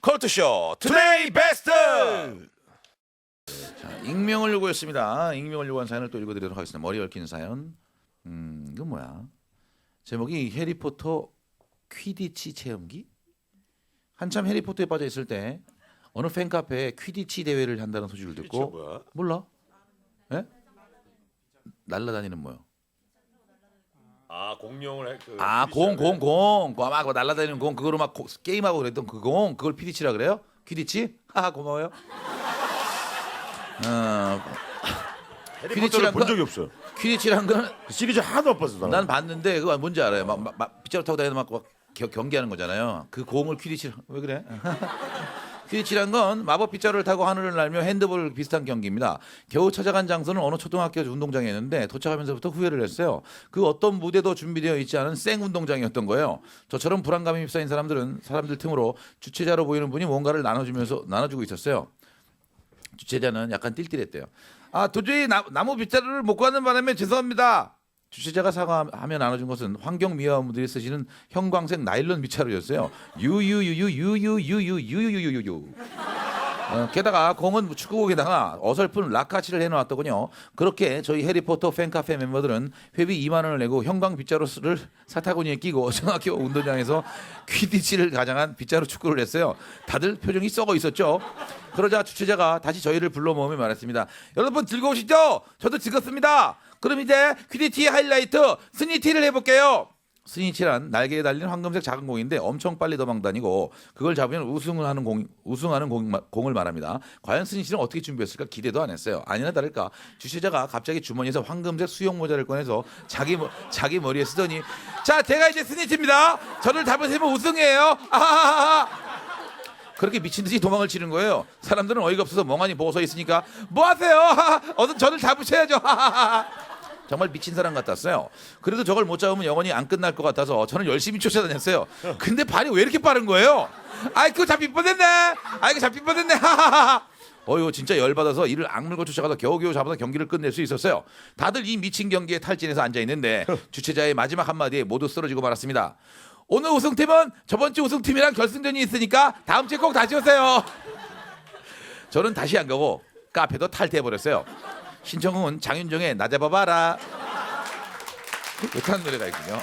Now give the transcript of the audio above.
컬투쇼 투데이 베스트. 자, 익명을 요구했습니다. 익명을 요구한 사연을 또 읽어드리도록 하겠습니다. 머리 얽힌 사연. 음, 이건 뭐야? 제목이 해리포터 퀴디치 체험기. 한참 해리포터에 빠져 있을 때 어느 팬카페에 퀴디치 대회를 한다는 소식을 듣고 뭐야? 몰라? 예? 날라다니는 뭐요? 아 공룡을 해. 그 아, 공, 공, 공. 그막 날라다니는 공 그거로 막 고- 게임하고 그랬던 그 공. 그걸 퀴디치라 그래요? 퀴디치? 하하 고마워요. 어, 해리포터를 본 건- 적이 없어요. 퀴디치란 거는 그 시리즈 하나도 못 봤어. 난 봤는데 그거 뭔지 알아요. 막, 막, 막 빗자루 타고 다니는 막, 막 겨- 경기하는 거잖아요. 그 공을 퀴디치 왜 그래? 퀴디치란 건 마법 빗자루를 타고 하늘을 날며 핸드볼 비슷한 경기입니다. 겨우 찾아간 장소는 어느 초등학교 운동장이었는데 도착하면서부터 후회를 했어요. 그 어떤 무대도 준비되어 있지 않은 생 운동장이었던 거예요. 저처럼 불안감이 휩싸인 사람들은 사람들 틈으로 주최자로 보이는 분이 뭔가를 나눠주면서 나눠주고 있었어요. 주최자는 약간 띨띨했대요. 아 도저히 나, 나무 빗자루를 못 구하는 바람에 죄송합니다. 주최자가 사과하며 나눠준 것은 환경 미화원분들이 쓰시는 형광색 나일론 빗자루였어요. 유유유유유유유유유유유유. 어, 게다가 공은 축구공에다가 어설픈 라카치를 해놓았더군요. 그렇게 저희 해리포터 팬카페 멤버들은 회비 2만 원을 내고 형광 빗자루를 사타구니에 끼고 중학교 운동장에서 퀴디치를 가장한 빗자루 축구를 했어요. 다들 표정이 썩어 있었죠. 그러자 주최자가 다시 저희를 불러 모으며 말했습니다. 여러분 즐거우시죠? 저도 즐겁습니다. 그럼 이제 퀴디치 하이라이트 스니티를 해볼게요. 스니치란 날개에 달린 황금색 작은 공인데 엄청 빨리 도망다니고 그걸 잡으면 우승을 하는 공 우승하는 공, 공을 말합니다. 과연 스니치는 어떻게 준비했을까 기대도 안 했어요. 아니나 다를까 주최자가 갑자기 주머니에서 황금색 수영 모자를 꺼내서 자기 머- 자기 머리에 쓰더니 자 제가 이제 스니치입니다. 저를 잡으시면 우승이에요. 그렇게 미친 듯이 도망을 치는 거예요. 사람들은 어이가 없어서 멍하니 보고 서 있으니까 뭐 하세요? 어서 저를 잡으셔야죠. 하하하하. 정말 미친 사람 같았어요. 그래도 저걸 못 잡으면 영원히 안 끝날 것 같아서 저는 열심히 쫓아다녔어요. 근데 발이 왜 이렇게 빠른 거예요? 아이 그거 잡힐 뻔했네. 아이 그 잡힐 뻔했네. 하하하. 어휴 진짜 열받아서 이를 악물고 쫓아가다 겨우겨우 잡아서 경기를 끝낼 수 있었어요. 다들 이 미친 경기에 탈진해서 앉아 있는데 주최자의 마지막 한마디에 모두 쓰러지고 말았습니다. 오늘 우승팀은 저번 주 우승팀이랑 결승전이 있으니까 다음 주에 꼭 다시 오세요. 저는 다시 안 가고 카페도 탈퇴해 버렸어요. 신청은 장윤정의 나 잡아봐라. 못하는 노래가 있군요.